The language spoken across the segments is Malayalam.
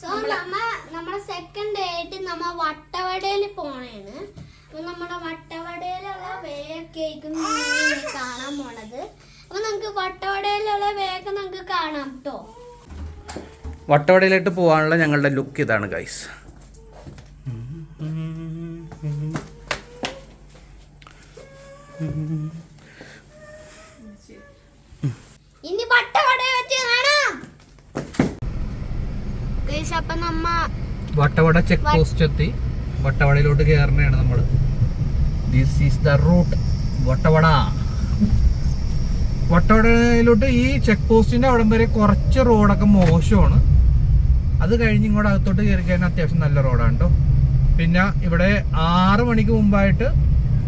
സോ നമ്മ നമ്മളെ സെക്കൻഡ് ആയിട്ട് നമ്മ വട്ടവടയിൽ പോണേണ്. അപ്പൊ നമ്മുടെ വട്ടവടയിലുള്ള വേഗം കാണാൻ പോണത്. അപ്പൊ നമുക്ക് വട്ടവടയിലുള്ള വേഗം നമുക്ക് കാണാം കേട്ടോ വട്ടവടയിലോട്ട് പോകാനുള്ള ഞങ്ങളുടെ ലുക്ക് ഇതാണ് ഗൈസ് ഇനി വട്ടവട വെച്ച് കാണാം Guys, അപ്പൊ നമ്മ വട്ടവട ചെക്ക് പോസ്റ്റ് എത്തി വട്ടവടയിലോട്ട് കയറണയാണ് നമ്മൾ this is the route Vattavada. വട്ടവടയിലോട്ട് ഈ ചെക്ക് പോസ്റ്റിന്റെ അവിടം വരെ കുറച്ച് റോഡൊക്കെ മോശമാണ്. അത് കഴിഞ്ഞ് ഇങ്ങോട്ട് അകത്തോട്ട് കയറി കഴിഞ്ഞാൽ അത്യാവശ്യം നല്ല റോഡാണ് കേട്ടോ പിന്നെ ഇവിടെ ആറ് മണിക്ക് മുമ്പായിട്ട്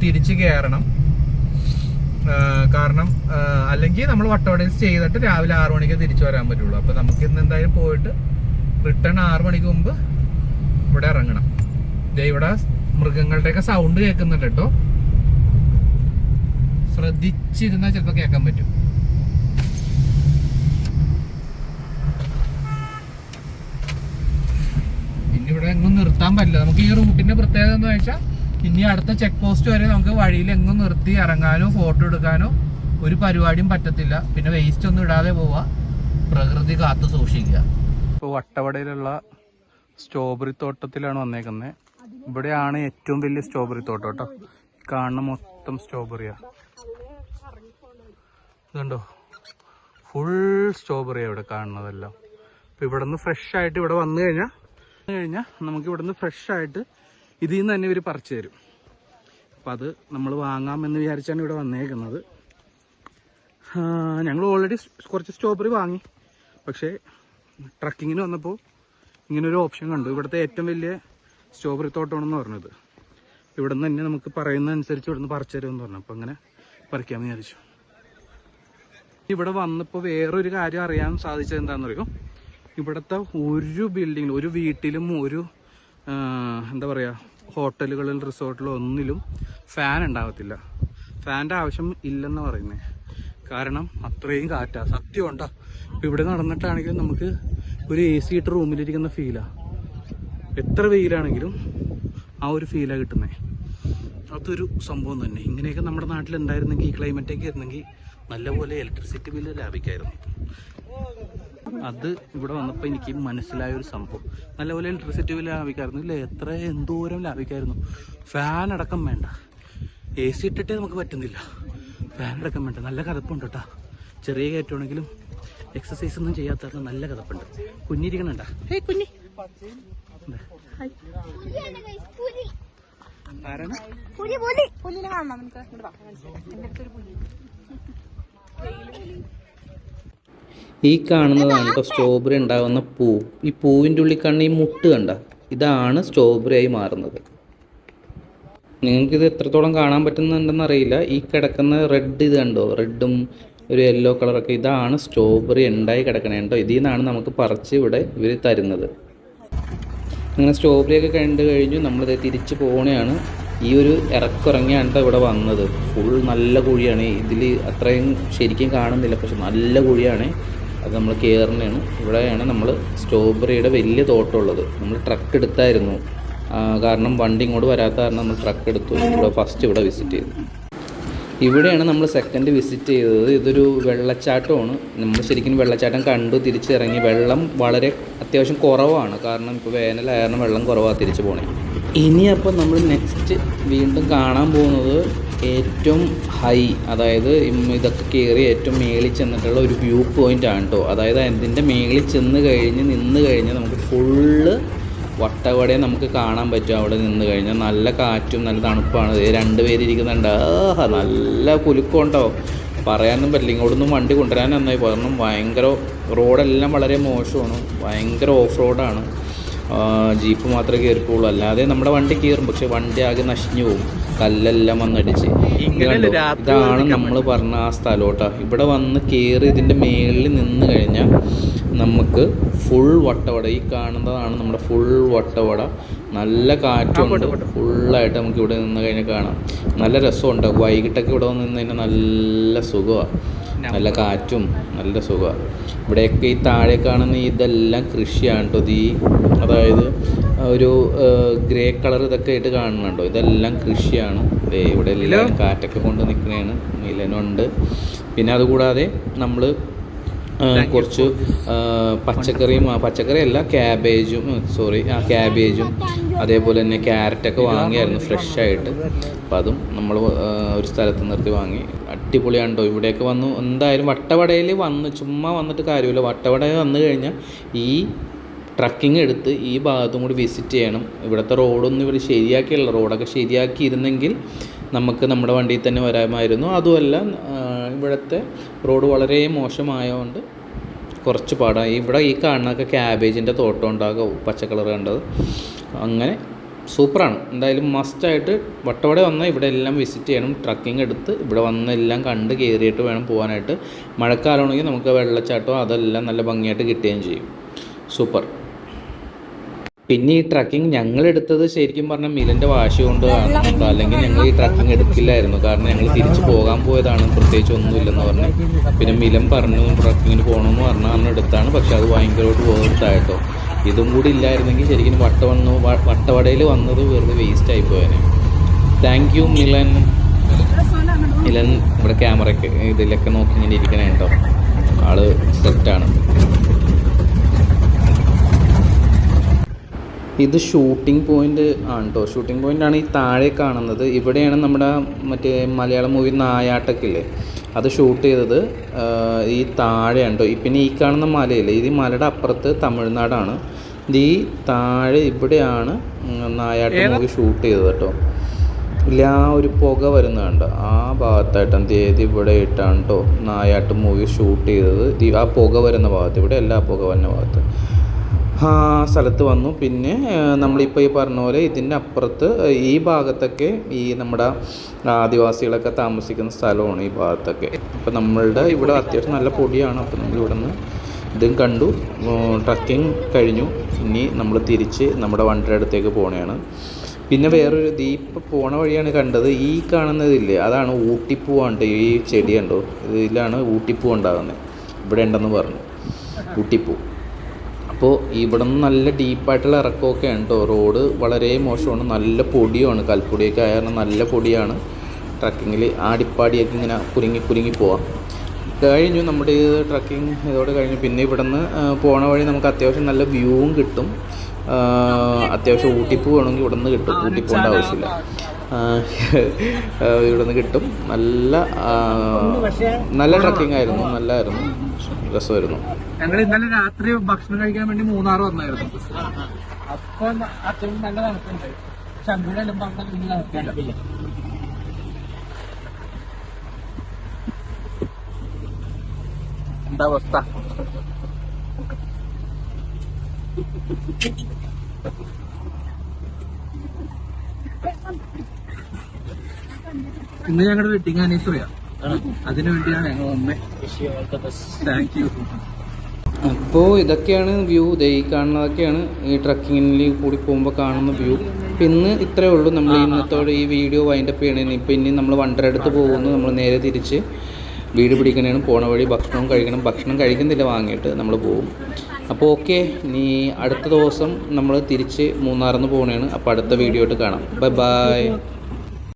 തിരിച്ച് കയറണം കാരണം അല്ലെങ്കിൽ നമ്മൾ വട്ടവടയിൽ സ്റ്റേ ചെയ്തിട്ട് രാവിലെ ആറു മണിക്ക് തിരിച്ചു വരാൻ പറ്റുള്ളൂ. അപ്പൊ നമുക്ക് ഇന്ന് എന്തായാലും പോയിട്ട് റിട്ടേൺ ആറ് മണിക്ക് മുമ്പ് ഇവിടെ ഇറങ്ങണം. ദേ ഇവിടെ മൃഗങ്ങളുടെയൊക്കെ സൗണ്ട് കേൾക്കുന്നുണ്ട് കേട്ടോ. ശ്രദ്ധിച്ചിരുന്നാൽ ചിലപ്പോൾ കേൾക്കാൻ പറ്റും. ഇനി ഇവിടെ എങ്ങും നിർത്താൻ പറ്റില്ല. നമുക്ക് ഈ റൂട്ടിന്റെ പ്രത്യേകത എന്ന് വെച്ചാൽ ഇനി അടുത്ത ചെക്ക് പോസ്റ്റ് വരെ നമുക്ക് വഴിയിൽ എങ്ങും നിർത്തി ഇറങ്ങാനോ ഫോട്ടോ എടുക്കാനോ ഒരു പരിപാടിയും പറ്റത്തില്ല. പിന്നെ വേസ്റ്റ് ഒന്നും ഇടാതെ പോവാ. പ്രകൃതി കാത്തു സൂക്ഷിക്കുക. ഇപ്പോൾ വട്ടവടയിലുള്ള സ്ട്രോബെറി തോട്ടത്തിലാണ് വന്നേക്കുന്നത് ഇവിടെയാണ് ഏറ്റവും വലിയ സ്ട്രോബെറി തോട്ടം കേട്ടോ. കാണുന്ന മൊത്തം സ്ട്രോബെറിയാണ് ഇതുണ്ടോ? ഫുൾ സ്ട്രോബെറിയാണ് ഇവിടെ കാണുന്നതെല്ലാം. അപ്പോൾ ഇവിടെ നിന്ന് ഫ്രഷ് ആയിട്ട് ഇവിടെ വന്നു കഴിഞ്ഞാൽ വന്നു കഴിഞ്ഞാൽ നമുക്ക് ഇവിടെ നിന്ന് ഫ്രഷ് ആയിട്ട് ഇതിൽ നിന്ന് തന്നെ ഇവർ പറിച്ചു തരും. അപ്പം അത് നമ്മൾ വാങ്ങാമെന്ന് വിചാരിച്ചാണ് ഇവിടെ വന്നേക്കുന്നത്. ഞങ്ങൾ ഓൾറെഡി കുറച്ച് സ്ട്രോബെറി വാങ്ങി. പക്ഷേ ട്രക്കിങ്ങിന് വന്നപ്പോൾ ഇങ്ങനൊരു ഓപ്ഷൻ കണ്ടു. ഇവിടുത്തെ ഏറ്റവും വലിയ സ്ട്രോബെറി തോട്ടമാണെന്ന് പറഞ്ഞത്. ഇവിടെ നിന്ന് തന്നെ നമുക്ക് പറയുന്ന അനുസരിച്ച് ഇവിടുന്ന് പറിച്ചു തരുമെന്ന് പറഞ്ഞു. അപ്പം അങ്ങനെ പറിക്കാമെന്ന് വിചാരിച്ചു. ഇവിടെ വന്നപ്പോൾ വേറൊരു കാര്യം അറിയാൻ സാധിച്ചത് എന്താണെന്നറിയോ? ഇവിടുത്തെ ഒരു ബിൽഡിങ്ങിലും ഒരു വീട്ടിലും ഒരു എന്താ പറയുക ഹോട്ടലുകളിൽ റിസോർട്ടിലോ ഒന്നിലും ഫാൻ ഉണ്ടാകത്തില്ല ഫാന്റെ ആവശ്യം ഇല്ലെന്ന് പറയുന്നത് കാരണം അത്രയും കാറ്റാ. സത്യം ഉണ്ടോ? ഇപ്പം ഇവിടെ നടന്നിട്ടാണെങ്കിലും നമുക്ക് ഒരു എ സി ഇട്ട് റൂമിലിരിക്കുന്ന ഫീലാ എത്ര വെയിലാണെങ്കിലും ആ ഒരു ഫീലാണ് കിട്ടുന്നത് അതൊരു സംഭവം തന്നെ. ഇങ്ങനെയൊക്കെ നമ്മുടെ നാട്ടിൽ ഉണ്ടായിരുന്നെങ്കിൽ ഈ ക്ലൈമറ്റൊക്കെ ഇരുന്നെങ്കിൽ നല്ലപോലെ ഇലക്ട്രിസിറ്റി ബില്ല് ലാഭിക്കായിരുന്നു. അത് ഇവിടെ വന്നപ്പോൾ എനിക്ക് മനസ്സിലായ ഒരു സംഭവം. നല്ലപോലെ ഇലക്ട്രിസിറ്റി ബില്ല് ലാഭിക്കായിരുന്നു. ഇല്ല? എത്ര എന്തോരം ലാഭിക്കായിരുന്നു. ഫാൻ അടക്കം വേണ്ട. എ സി ഇട്ടിട്ടേ നമുക്ക് പറ്റുന്നില്ല. ഫാൻ അടക്കം വേണ്ട നല്ല കഥപ്പുണ്ട് കേട്ടോ. ചെറിയ കയറ്റമാണെങ്കിലും എക്സസൈസ് ഒന്നും ചെയ്യാത്തവർക്ക് നല്ല കഥപ്പുണ്ട്. കുഞ്ഞിരിക്കണണ്ട? ഹേ. കുഞ്ഞി കാണണം ഈ കാണുന്നതാണ് ഇപ്പൊ സ്ട്രോബെറി ഉണ്ടാകുന്ന പൂ. ഈ പൂവിന്റെ ഉള്ളിൽ കാണുന്ന ഈ മുട്ട് കണ്ട? ഇതാണ് സ്ട്രോബെറി ആയി മാറുന്നത്. നിങ്ങൾക്കിത് എത്രത്തോളം കാണാൻ പറ്റുന്നുണ്ടെന്ന് അറിയില്ല. ഈ കിടക്കുന്ന റെഡ് ഇത് കണ്ടോ? റെഡും ഒരു യെല്ലോ കളറൊക്കെ ഇതാണ് സ്ട്രോബെറി ഉണ്ടായി കിടക്കണേ കേട്ടോ ഇതിൽ നിന്നാണ് നമുക്ക് പറിച്ച് ഇവിടെ ഇവർ തരുന്നത്. അങ്ങനെ സ്ട്രോബെറി ഒക്കെ കണ്ടു കഴിഞ്ഞു. നമ്മളിത് തിരിച്ച് പോകണയാണ് ഈ ഒരു ഇറക്കുറങ്ങിയാണ് ഇവിടെ വന്നത്. ഫുൾ നല്ല കുഴിയാണ്. ഇതിൽ അത്രയും ശരിക്കും കാണുന്നില്ല. പക്ഷെ നല്ല കുഴിയാണ്. അത് നമ്മൾ കയറണേണ് ഇവിടെയാണ് നമ്മൾ സ്ട്രോബെറിയുടെ വലിയ തോട്ടമുള്ളത് നമ്മൾ ട്രക്ക് എടുത്തായിരുന്നു. കാരണം വണ്ടി ഇങ്ങോട്ട് വരാത്ത കാരണം നമ്മൾ ട്രക്ക് എടുത്തു. ഇവിടെ ഫസ്റ്റ് ഇവിടെ വിസിറ്റ് ചെയ്തു. ഇവിടെയാണ് നമ്മൾ സെക്കൻഡ് വിസിറ്റ് ചെയ്തത്. ഇതൊരു വെള്ളച്ചാട്ടമാണ്. നമ്മൾ ശരിക്കും വെള്ളച്ചാട്ടം കണ്ടു തിരിച്ചിറങ്ങി. വെള്ളം വളരെ അത്യാവശ്യം കുറവാണ്. കാരണം ഇപ്പോൾ വേനലായിരുന്നു വെള്ളം കുറവാണ് തിരിച്ചു പോണേ. ഇനി അപ്പോൾ നമ്മൾ നെക്സ്റ്റ് വീണ്ടും കാണാൻ പോകുന്നത് ഏറ്റവും ഹൈ അതായത് ഇതൊക്കെ കയറി ഏറ്റവും മേളിൽ ചെന്നിട്ടുള്ള ഒരു വ്യൂ പോയിന്റ് ആണ് കേട്ടോ അതായത് അതിന്റെ മേളിൽ ചെന്ന് കഴിഞ്ഞ് നിന്ന് കഴിഞ്ഞ് നമുക്ക് ഫുള്ള് വട്ടവടയെ നമുക്ക് കാണാൻ പറ്റും. അവിടെ നിന്ന് കഴിഞ്ഞാൽ നല്ല കാറ്റും നല്ല തണുപ്പാണ്. രണ്ട് പേര് ഇരിക്കുന്നുണ്ട് ആഹ് നല്ല കുലുക്കമുണ്ടോ? പറയാനൊന്നും പറ്റില്ല. ഇങ്ങോട്ടൊന്നും വണ്ടി കൊണ്ടുവരാൻ നന്നായി കാരണം ഭയങ്കര റോഡെല്ലാം വളരെ മോശമാണ്. ഭയങ്കര ഓഫ് റോഡാണ്. ജീപ്പ് മാത്രമേ കയറിപ്പോളൂ അല്ലാതെ നമ്മുടെ വണ്ടി കയറും. പക്ഷെ വണ്ടി ആകെ നശിഞ്ഞു പോകും കല്ലെല്ലാം വന്നടിച്ച്? ഇതാണ് നമ്മൾ പറഞ്ഞ ആ സ്ഥലോട്ടാ. ഇവിടെ വന്ന് കയറി ഇതിന്റെ മേളിൽ നിന്ന് കഴിഞ്ഞാൽ നമുക്ക് ഫുൾ വട്ടവട. ഈ കാണുന്നതാണ് നമ്മുടെ ഫുൾ വട്ടവട. നല്ല കാറ്റുണ്ട്. ഫുള്ളായിട്ട് നമുക്ക് ഇവിടെ നിന്ന് കഴിഞ്ഞാൽ കാണാം. നല്ല രസമുണ്ട്. വൈകിട്ടൊക്കെ ഇവിടെ വന്ന് നിന്ന് കഴിഞ്ഞാൽ നല്ല സുഖമാണ് നല്ല കാറ്റും നല്ല സുഖമാണ് ഇവിടെയൊക്കെ ഈ താഴെ കാണുന്ന ഇതെല്ലാം കൃഷിയാണ് കേട്ടോ ഈ അതായത് ഒരു ഗ്രേ കളർ ഇതൊക്കെ ആയിട്ട് കാണുന്നുണ്ടോ ഇതെല്ലാം കൃഷിയാണ്. ദേ ഇവിടെ എല്ലാം കാറ്റൊക്കെ കൊണ്ട് നിൽക്കുന്നതാണ് നിലനുണ്ട് പിന്നെ അതുകൂടാതെ നമ്മൾ കുറച്ച് പച്ചക്കറിയും പച്ചക്കറി പച്ചക്കറിയല്ല ക്യാബേജും സോറി ആ ക്യാബേജും അതേപോലെ തന്നെ ക്യാരറ്റൊക്കെ വാങ്ങിയായിരുന്നു ഫ്രഷ് ആയിട്ട് അപ്പം അതും നമ്മൾ ഒരു സ്ഥലത്ത് നിർത്തി വാങ്ങി. അടിപൊളിയാണ് കേട്ടോ ഇവിടെയൊക്കെ വന്നു. എന്തായാലും വട്ടവടയിൽ വന്ന് ചുമ്മാ വന്നിട്ട് കാര്യമില്ല. വട്ടവടയിൽ വന്നു കഴിഞ്ഞാൽ ഈ ട്രക്കിംഗ് എടുത്ത് ഈ ഭാഗത്തും കൂടി വിസിറ്റ് ചെയ്യണം. ഇവിടുത്തെ റോഡൊന്നും ഇവർ ശരിയാക്കിയുള്ള റോഡൊക്കെ ശരിയാക്കിയിരുന്നെങ്കിൽ നമുക്ക് നമ്മുടെ വണ്ടിയിൽ തന്നെ വരാമായിരുന്നു. അതുമല്ല ഇവിടുത്തെ റോഡ് വളരെ മോശമായതുകൊണ്ട് കുറച്ച് പാടാണ് ഇവിടെ ഈ കാണുന്നതൊക്കെ ക്യാബേജിന്റെ തോട്ടം ഉണ്ടാകും. പച്ച കളർ കണ്ടത്. അങ്ങനെ സൂപ്പറാണ്. എന്തായാലും മസ്റ്റായിട്ട് വട്ടവട വന്നാൽ ഇവിടെ എല്ലാം വിസിറ്റ് ചെയ്യണം. ട്രക്കിംഗ് എടുത്ത് ഇവിടെ വന്ന് എല്ലാം കണ്ട് കയറിയിട്ട് വേണം പോകാനായിട്ട് മഴക്കാലമാണെങ്കിൽ നമുക്ക് വെള്ളച്ചാട്ടം അതെല്ലാം നല്ല ഭംഗിയായിട്ട് കിട്ടുകയും ചെയ്യും. സൂപ്പർ. പിന്നെ ഈ ട്രക്കിംഗ് ഞങ്ങൾ എടുത്തത് ശരിക്കും പറഞ്ഞാൽ മിലന്റെ വാശി കൊണ്ട് ആണ് അല്ലെങ്കിൽ ഞങ്ങൾ ഈ ട്രക്കിംഗ് എടുക്കില്ലായിരുന്നു. കാരണം ഞങ്ങൾ തിരിച്ചു പോകാൻ പോയതാണ്. പ്രത്യേകിച്ച് ഒന്നുമില്ലെന്ന് പറഞ്ഞു. പിന്നെ മിലൻ പറഞ്ഞു ട്രക്കിങ്ങിന് പോകണമെന്ന് പറഞ്ഞാൽ അന്ന് എടുത്താണ്. പക്ഷെ അത് ഭയങ്കരമായിട്ട് വേർത്തായിട്ടോ ഇതും കൂടി ഇല്ലായിരുന്നെങ്കിൽ ശരിക്കും വട്ട വന്നു വട്ടവടയിൽ വന്നത് വെറുതെ വേസ്റ്റ് ആയി പോയേനെ. Thank you Milan. മിലൻ ഇവിടെ ക്യാമറയ്ക്ക് ഇതിലൊക്കെ നോക്കി ഇങ്ങനെ ഇരിക്കണേ കേട്ടോ ആൾ സെറ്റാണ് ഇത് ഷൂട്ടിംഗ് പോയിന്റ് ആണ് കേട്ടോ ഷൂട്ടിംഗ് പോയിന്റ് ആണ് ഈ താഴെ കാണുന്നത്. ഇവിടെയാണ് നമ്മുടെ മറ്റേ മലയാളം മൂവി നായാട്ടൊക്കെ ഇല്ലേ അത് ഷൂട്ട് ചെയ്തത് ഈ താഴെയാണ് കേട്ടോ ഈ പിന്നെ ഈ കാണുന്ന മലയില്ലേ? ഇത് ഈ മലയുടെ അപ്പുറത്ത് തമിഴ്നാടാണ്. ഇത് ഈ താഴെ ഇവിടെയാണ് നായാട്ട മൂവി ഷൂട്ട് ചെയ്തത് കേട്ടോ ഇല്ല ആ ഒരു പുക വരുന്ന കണ്ട ആ ഭാഗത്തായിട്ടാണ് തീയതി ഇവിടെ ഇട്ടാണ് കേട്ടോ നായാട്ട് മൂവി ഷൂട്ട് ചെയ്തത്. ഈ ആ പുക വരുന്ന ഭാഗത്ത് ഇവിടെ അല്ല പുക വരുന്ന ഭാഗത്ത്. സ്ഥലത്ത് വന്നു. പിന്നെ നമ്മളിപ്പോൾ ഈ പറഞ്ഞ പോലെ ഇതിന്റെ അപ്പുറത്ത് ഈ ഭാഗത്തൊക്കെ ഈ നമ്മുടെ ആദിവാസികളൊക്കെ താമസിക്കുന്ന സ്ഥലമാണ് ഈ ഭാഗത്തൊക്കെ. അപ്പോൾ നമ്മളുടെ ഇവിടെ അത്യാവശ്യം നല്ല പൊടിയാണ്. അപ്പോൾ നമ്മൾ ഇവിടെ നിന്ന് ഇതും കണ്ടു. ട്രക്കിംഗ് കഴിഞ്ഞു. ഇനി നമ്മൾ തിരിച്ച് നമ്മുടെ വണ്ടിയുടെ അടുത്തേക്ക് പോകണതാണ് പിന്നെ വേറൊരു ദീപ് പോണ വഴിയാണ് കണ്ടത്. ഈ കാണുന്നതില്ലേ? അതാണ് ഊട്ടിപ്പൂവാണ് ഈ ചെടിയുണ്ടോ ഇതിലാണ് ഊട്ടിപ്പൂ ഉണ്ടാകുന്നത് ഇവിടെ ഉണ്ടെന്ന് പറഞ്ഞു. ഊട്ടിപ്പൂ. അപ്പോൾ ഇവിടെ നിന്ന് നല്ല ഡീപ്പായിട്ടുള്ള ഇറക്കമൊക്കെ ഉണ്ട് കേട്ടോ. റോഡ് വളരെ മോശമാണ്. നല്ല പൊടിയുമാണ്. കൽപ്പൊടിയൊക്കെ ആയ നല്ല പൊടിയാണ്. ട്രക്കിങ്ങിൽ ആടിപ്പാടിയൊക്കെ ഇങ്ങനെ കുരുങ്ങി കുരുങ്ങി പോവാം. കഴിഞ്ഞു നമ്മുടെ ഈ ട്രക്കിംഗ് ഇതോടെ കഴിഞ്ഞു. പിന്നെ ഇവിടെ നിന്ന് പോണ വഴി നമുക്ക് അത്യാവശ്യം നല്ല വ്യൂവും കിട്ടും. അത്യാവശ്യം ഊട്ടിപ്പ് വേണമെങ്കിൽ ഇവിടെ നിന്ന് കിട്ടും. ഊട്ടി ആവശ്യമില്ല. ഇവിടെ നിന്ന് കിട്ടും. നല്ല നല്ല ട്രക്കിംഗ് ആയിരുന്നു. നല്ലായിരുന്നു. രസമായിരുന്നു. ഞങ്ങൾ ഇന്നലെ രാത്രി ഭക്ഷണം കഴിക്കാൻ വേണ്ടി മൂന്നാർ വന്നായിരുന്നു. അപ്പൊ അച്ഛനും നല്ല തണുപ്പുണ്ട്. പക്ഷെ എല്ലാം തണുപ്പില്ല എന്താ അവസ്ഥ? ഇന്ന് ഞങ്ങളുടെ വെഡിങ് ആനിവേഴ്സറിയാ അതിനു വേണ്ടിയാണ് ഞങ്ങൾ താങ്ക് യു അപ്പോൾ ഇതൊക്കെയാണ് വ്യൂ ദൈ കാണുന്നതൊക്കെയാണ് ഈ ട്രക്കിങ്ങിൽ കൂടി പോകുമ്പോൾ കാണുന്ന വ്യൂ അപ്പം ഇന്ന് ഇത്രയേ ഉള്ളൂ. നമ്മൾ ഇന്നത്തോടെ ഈ വീഡിയോ വൈൻഡ് അപ്പ് ചെയ്യണേന്. ഇപ്പം ഇനി നമ്മൾ വണ്ടർ അടുത്ത് പോകുന്നു. നമ്മൾ നേരെ തിരിച്ച് വീട് പിടിക്കണേണ് പോണ വഴി ഭക്ഷണവും കഴിക്കണം. ഭക്ഷണം കഴിക്കുന്നില്ല വാങ്ങിയിട്ട് നമ്മൾ പോകും അപ്പോൾ ഓക്കെ. ഇനി അടുത്ത ദിവസം നമ്മൾ തിരിച്ച് മൂന്നാറിൽ നിന്ന് പോകണേണ് അപ്പോൾ അടുത്ത വീഡിയോ ആയിട്ട് കാണാം. Bye bye